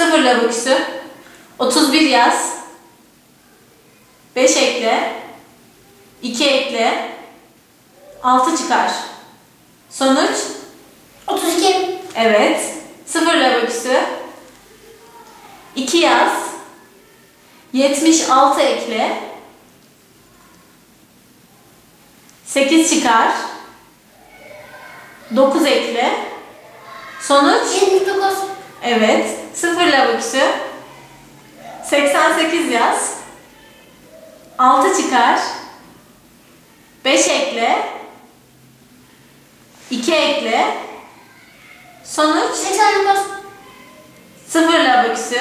Sıfır laboküsü. 31 yaz. 5 ekle. 2 ekle. 6 çıkar. Sonuç? 32. Evet. Sıfır laboküsü. 2 yaz. 76 ekle. 8 çıkar. 9 ekle. Sonuç? 79. Evet. Laboküsü. 88 yaz. 6 çıkar. 5 ekle. 2 ekle. Sonuç? 89. Sıfır laboküsü.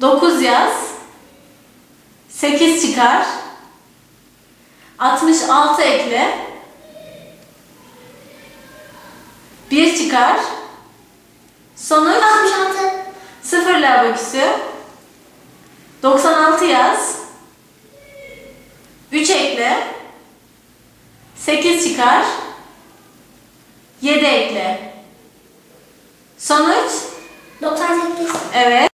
9 yaz. 8 çıkar. 66 ekle. 1 çıkar. Sonuç? 66. Sıfır laboküsü. 96 yaz. 3 ekle. 8 çıkar. 7 ekle. Sonuç? 98. Evet.